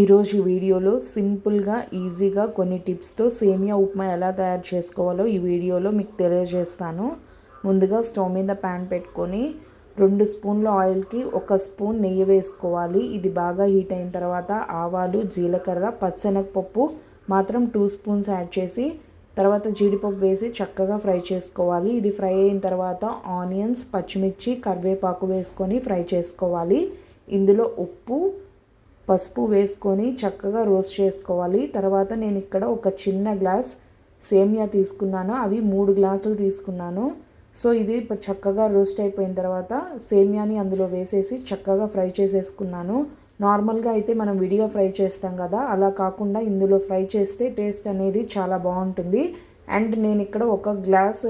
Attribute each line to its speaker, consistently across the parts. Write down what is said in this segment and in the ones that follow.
Speaker 1: ఈరోజు ఈ వీడియోలో సింపుల్గా ఈజీగా కొన్ని టిప్స్తో సేమియా ఉప్మా ఎలా తయారు చేసుకోవాలో ఈ వీడియోలో మీకు తెలియజేస్తాను. ముందుగా స్టవ్ మీద ప్యాన్ పెట్టుకొని రెండు స్పూన్ల ఆయిల్కి ఒక స్పూన్ నెయ్యి వేసుకోవాలి. ఇది బాగా హీట్ అయిన తర్వాత ఆవాలు జీలకర్ర పచ్చనగపప్పు మాత్రం టూ స్పూన్స్ యాడ్ చేసి తర్వాత జీడిపప్పు వేసి చక్కగా ఫ్రై చేసుకోవాలి. ఇది ఫ్రై అయిన తర్వాత ఆనియన్స్ పచ్చిమిర్చి కరివేపాకు వేసుకొని ఫ్రై చేసుకోవాలి. ఇందులో ఉప్పు పసుపు వేసుకొని చక్కగా రోస్ట్ చేసుకోవాలి. తర్వాత నేను ఇక్కడ ఒక చిన్న గ్లాస్ సేమియా తీసుకున్నాను. అవి మూడు గ్లాసులు తీసుకున్నాను. సో ఇది చక్కగా రోస్ట్ అయిపోయిన తర్వాత సేమియాని అందులో వేసేసి చక్కగా ఫ్రై చేసేసుకున్నాను. నార్మల్గా అయితే మనం విడిగా ఫ్రై చేస్తాం కదా అలా కాకుండా ఇందులో ఫ్రై చేస్తే టేస్ట్ అనేది చాలా బాగుంటుంది. అండ్ నేను ఇక్కడ ఒక గ్లాస్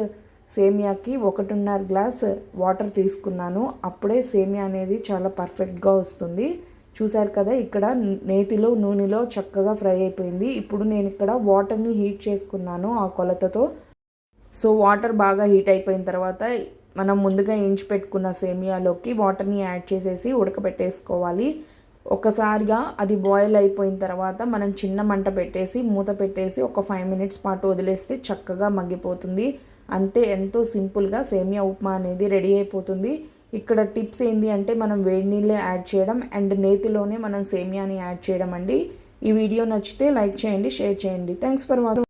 Speaker 1: సేమియాకి ఒకటిన్నర గ్లాస్ వాటర్ తీసుకున్నాను. అప్పుడే సేమియా అనేది చాలా పర్ఫెక్ట్గా వస్తుంది. చూశారు కదా ఇక్కడ నేతిలో నూనెలో చక్కగా ఫ్రై అయిపోయింది. ఇప్పుడు నేను ఇక్కడ వాటర్ని హీట్ చేసుకున్నాను ఆ కొలతతో. సో వాటర్ బాగా హీట్ అయిపోయిన తర్వాత మనం ముందుగా ఎంచి పెట్టుకున్న సేమియాలోకి వాటర్ని యాడ్ చేసేసి ఉడకబెట్టేసుకోవాలి. ఒకసారిగా అది బాయిల్ అయిపోయిన తర్వాత మనం చిన్న మంట పెట్టేసి మూత పెట్టేసి ఒక ఫైవ్ మినిట్స్ పాటు వదిలేస్తే చక్కగా మగ్గిపోతుంది. అంతే ఎంతో సింపుల్గా సేమియా ఉప్మా అనేది రెడీ అయిపోతుంది. ఇక్కడ టిప్స్ ఏంటి అంటే మనం వేడి నీళ్ళే యాడ్ చేయడం అండ్ నేతిలోనే మనం సేమియాని యాడ్ చేయడం అండి. ఈ వీడియో నచ్చితే లైక్ చేయండి షేర్ చేయండి. Thanks for watching